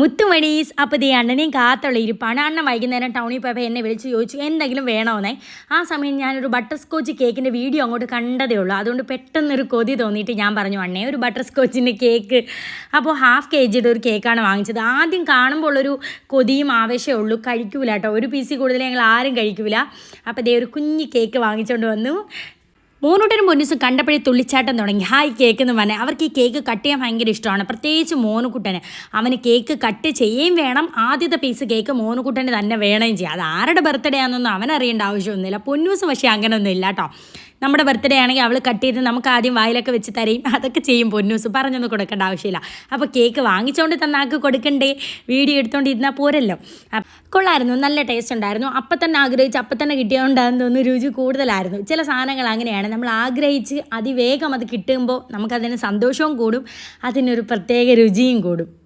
മുത്തുമണീസ് അപ്പോൾ ദേ അണ്ണനെയും കാത്തുള്ള ഇരിപ്പാണ്. അണ്ണൻ വൈകുന്നേരം ടൗണിൽ പോയപ്പോൾ എന്നെ വിളിച്ച് ചോദിച്ചു എന്തെങ്കിലും വേണമെന്നേ ആ സമയം ഞാനൊരു ബട്ടർ സ്കോച്ച് കേക്കിന്റെ വീഡിയോ അങ്ങോട്ട് കണ്ടതേ ഉള്ളൂ. അതുകൊണ്ട് പെട്ടെന്നൊരു കൊതി തോന്നിയിട്ട് ഞാൻ പറഞ്ഞു അണ്ണേ ഒരു ബട്ടർ സ്കോച്ചിന്റെ കേക്ക്. അപ്പോൾ ഹാഫ് കെ ജിയുടെ ഒരു കേക്കാണ് വാങ്ങിച്ചത്. ആദ്യം കാണുമ്പോൾ ഉള്ളൊരു കൊതിയും ആവേശമേ ഉള്ളൂ. കഴിക്കൂല കേട്ടോ. ഒരു പീസിൽ കൂടുതൽ ഞങ്ങൾ ആരും കഴിക്കൂല. അപ്പോൾ ദേ ഒരു കുഞ്ഞി കേക്ക് വാങ്ങിച്ചുകൊണ്ട് വന്നു. മോനൂട്ടനും പൊന്നൂസും കണ്ടപ്പോഴേ തുള്ളിച്ചാട്ടം തുടങ്ങി. ഹായ് കേക്ക് എന്ന് പറഞ്ഞാൽ അവർക്ക് ഈ കേക്ക് കട്ട് ചെയ്യാൻ ഭയങ്കര ഇഷ്ടമാണ്. പ്രത്യേകിച്ച് മോനുകുട്ടന്. അവന് കേക്ക് കട്ട് ചെയ്യുകയും വേണം. ആദ്യത്തെ പീസ് കേക്ക് മോനുകുട്ടന് തന്നെ വേണം ചെയ്യാം. അത് ആരുടെ ബർത്ത്ഡേ ആണെന്നൊന്നും അവൻ അറിയേണ്ട ആവശ്യമൊന്നുമില്ല. പൊന്നൂസ് പക്ഷേ അങ്ങനെയൊന്നും ഇല്ല കേട്ടോ. നമ്മുടെ ബർത്ത്ഡേ ആണെങ്കിൽ അവൾ കട്ട് ചെയ്ത് നമുക്ക് ആദ്യം വായിലൊക്കെ വെച്ച് തരയും അതൊക്കെ ചെയ്യും പൊന്നൂസ് പറഞ്ഞൊന്നും കൊടുക്കേണ്ട ആവശ്യമില്ല. അപ്പോൾ കേക്ക് വാങ്ങിച്ചുകൊണ്ട് തന്നാക്ക് കൊടുക്കണ്ടേ? വീഡിയോ എടുത്തുകൊണ്ട് ഇരുന്നാൽ പോരല്ലോ കൊള്ളായിരുന്നു. നല്ല ടേസ്റ്റ് ഉണ്ടായിരുന്നു. അപ്പം തന്നെ ആഗ്രഹിച്ച് അപ്പം തന്നെ കിട്ടിയതുകൊണ്ടാണെന്ന് തോന്നുന്നു രുചി കൂടുതലായിരുന്നു. ചില സാധനങ്ങൾ അങ്ങനെയാണ്. നമ്മൾ ആഗ്രഹിച്ച് അതിവേഗം അത് കിട്ടുമ്പോൾ നമുക്കതിന് സന്തോഷവും കൂടും. അതിനൊരു പ്രത്യേക രുചിയും കൂടും.